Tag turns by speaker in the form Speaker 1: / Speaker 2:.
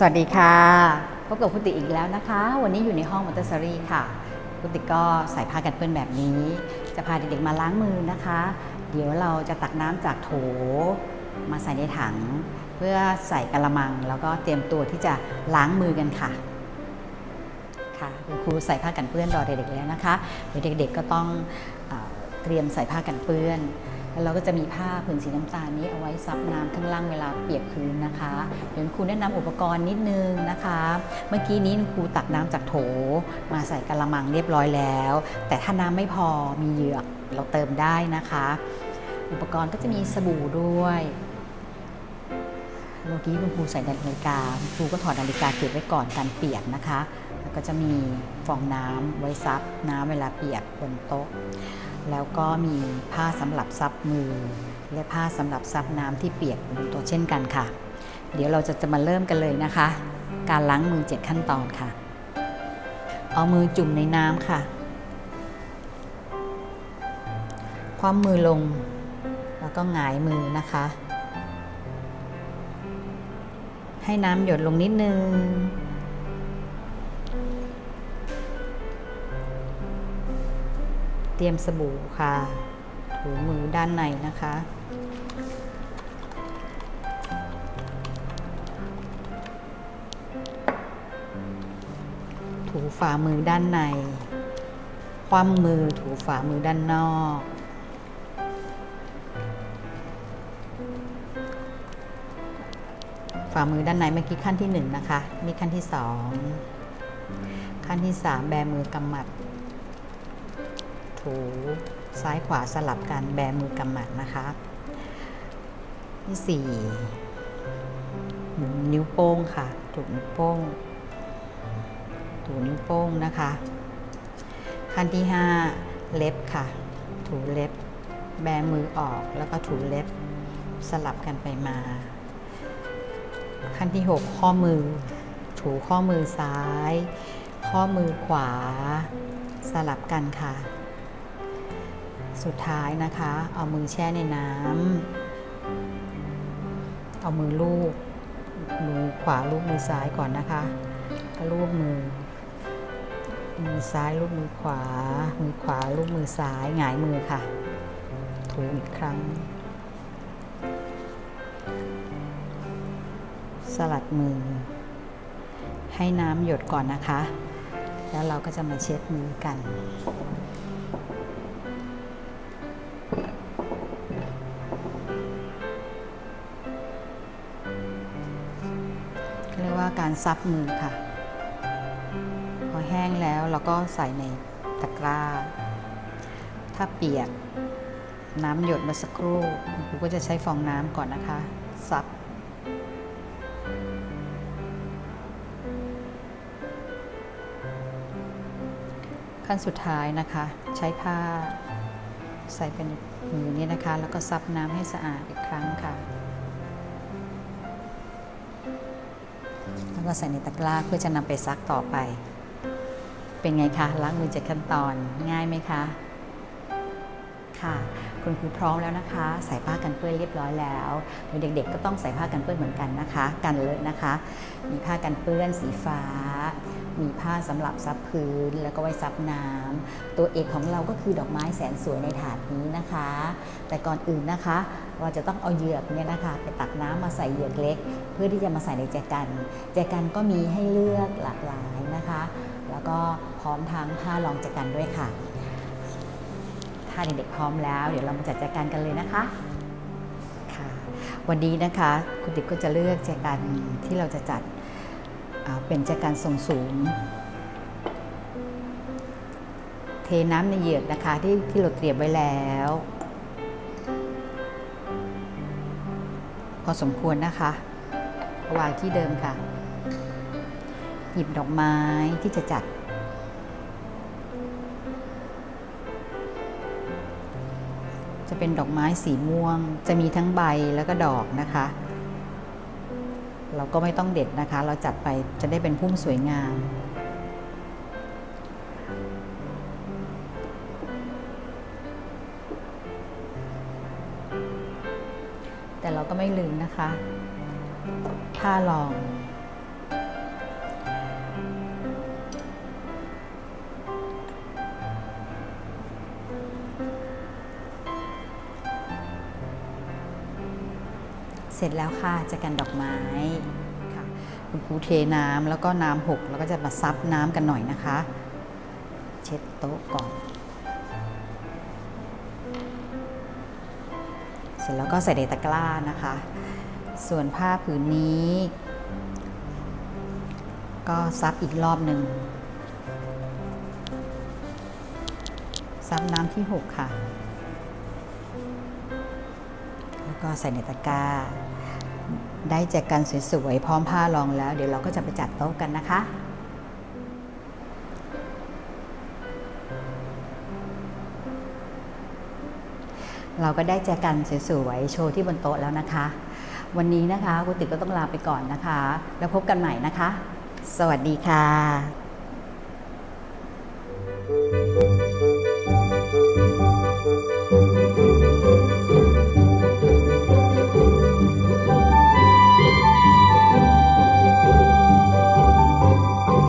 Speaker 1: สวัสดีค่ะพบกับคุณติอีกแล้วนะคะ วันนี้อยู่ในห้องมอเตอร์สซอรี่ค่ะ คุณติก็ใส่ผ้ากันเปื้อนแบบนี้ จะพาเด็กๆมาล้างมือนะคะ เดี๋ยวเราจะตักน้ำจากโถ มาใส่ในถัง เพื่อใส่กระมัง แล้วก็เตรียมตัวที่จะล้างมือกันค่ะ ค่ะคุณครูใส่ผ้ากันเปื้อนรอเด็กๆแล้วนะคะเดี๋ยวเด็กๆก็ต้องเอเตรียมใส่ผ้ากันเปื้อน แล้วเราก็จะมีผ้าผืนสีน้ำตาลนี้เอาไว้ซับน้ำข้างล่างเวลาเปียกพื้นนะคะเดี๋ยวครูแนะนำอุปกรณ์นิดนึงนะคะ เมื่อกี้นี้ครูตักน้ำจากโถ มาใส่กระมังเรียบร้อยแล้ว แต่ถ้าน้ำไม่พอมีเหยือกเราเติมได้นะคะ อุปกรณ์ก็จะมีสบู่ด้วยเมื่อกี้คุณครูใส่นาฬิกาคุณครูก็ถอดนาฬิกาเก็บไว้ก่อนการเปียกนะคะ แล้วก็จะมีฟองน้ำไว้ซับน้ำเวลาเปียกบนโต๊ะ แล้วก็มีผ้าสำหรับซับมือ และผ้าสำหรับซับน้ำที่เปียกต๊ะเช่นกันค่ะ เดี๋ยวเราจะจะมาเริ่มกันเลยนะคะ การล้างมือ 7 ขั้นตอนค่ะ เอามือจุ่มในน้ำค่ะ คว่ำมือลง แล้วก็หงายมือนะคะ ให้น้ำหยดลงนิดนึง เตรียมสบู่ค่ะ ถูมือด้านในนะคะ ถูฝ่ามือด้านใน คว่ำมือถูฝ่ามือด้านนอกฝ่ามือด้านในเมื่อกี้ขั้นที่หนึ่งนะคะนี่ขั้นที่สองขั้นที่สามแบมือกำหมัด ถูซ้ายขวาสลับกันแบมือกำหมัดนะคะที่สี่หมุนนิ้วโป้งค่ะถูกนิ้วโป้งถูนิ้วโป้งนะคะ ขั้นที่ห้าเล็บค่ะ ถูเล็บ แบมือออกแล้วก็ถูเล็บสลับกันไปมา ขั้นที่ 6 ข้อมือ ถูข้อมือซ้าย ข้อมือขวา สลับกันค่ะ สุดท้ายนะคะ เอามือแช่ในน้ำเอามือลูบมือขวาลูบมือซ้ายก่อนนะคะก็ลูบมือ มือซ้ายลูบมือขวา มือขวาลูบมือซ้ายหงายมือค่ะ ถูอีกครั้ง สลัดมือ ให้น้ำหยดก่อนนะคะ แล้วเราก็จะมาเช็ดมือกัน กาการซับมือค่ะ พอแห้งแล้วเราก็ใส่ในตะกร้า ถ้าเปียกน้ำหยดมาสักครู่ครูก็จะใช้ฟองน้ำก่อนนะคะ ซับขั้นสุดท้ายนะคะ ใช้ผ้าใส่เป็นมือนี่นะคะ แล้วก็ซับน้ำให้สะอาดอีกครั้งค่ะ ก็ใส่ในตะกร้าเพื่อจะนำไปซักต่อไป เป็นไงคะล้างมือเจ็ดขั้นตอนง่ายไหมคะ ค่ะ คุณครูพร้อมแล้วนะคะ ใส่ผ้ากันเปื้อนเรียบร้อยแล้วเดี๋ยวเด็กๆ ก็ต้องใส่ผ้ากันเปื้อนเหมือนกันนะคะ กันเลอะนะคะ มีผ้ากันเปื้อนสีฟ้า มีผ้าสำหรับซับพื้นแล้วก็ไว้ซับน้ำตัวเอกของเราก็คือดอกไม้แสนสวยในถาดนี้นะคะ แต่ก่อนอื่นนะคะ เราจะต้องเอาเหยือกเนี่ยนะคะไปตักน้ำมาใส่เหยือกเล็ก เพื่อที่จะมาใส่ในแจกันแจกันก็มีให้เลือกหลากหลายนะคะ แล้วก็พร้อมทั้งผ้ารองแจกันด้วยค่ะ ถ้าเด็กๆพร้อมแล้ว เดี๋ยวเรามาจัดแจกันกันเลยนะคะค่ะ วันนี้นะคะคุณติ๊กก็จะเลือกแจกันที่เราจะจัดเป็นแจกันทรงสูงเทน้ำในเหยือกนะคะที่ที่เราเตรียมไว้แล้ว พอสมควรนะคะวางที่เดิมค่ะ หยิบดอกไม้ที่จะจัด จะเป็นดอกไม้สีม่วง จะมีทั้งใบแล้วก็ดอกนะคะ เราก็ไม่ต้องเด็ดนะคะ เราจัดไปจะได้เป็นพุ่มสวยงาม แต่เราก็ไม่ลืมนะคะ ท่าลอง เสร็จแล้วค่ะจะกันดอกไม้ค่ะคุณครูเทน้ำแล้วก็น้ำหก แล้วก็จะมาซับน้ำกันหน่อยนะคะ เช็ดโต๊ะก่อน สร็จแล้วก็ใส่ในตะกร้านะคะ ส่วนผ้าผืนนี้ ก็ซับอีกรอบหนึ่งซับน้ำที่ 6 ค่ะ แล้วก็ใส่ในตะกร้า ได้แจกันสวยๆพร้อมผ้ารองแล้ว เดี๋ยวเราก็จะไปจัดโต๊ะกันนะคะ เราก็ได้แจกันสวยๆ โชว์ที่บนโต๊ะแล้วนะคะ วันนี้นะคะคุณติ๊กก็ต้องลาไปก่อนนะคะ แล้วพบกันใหม่นะคะ สวัสดีค่ะ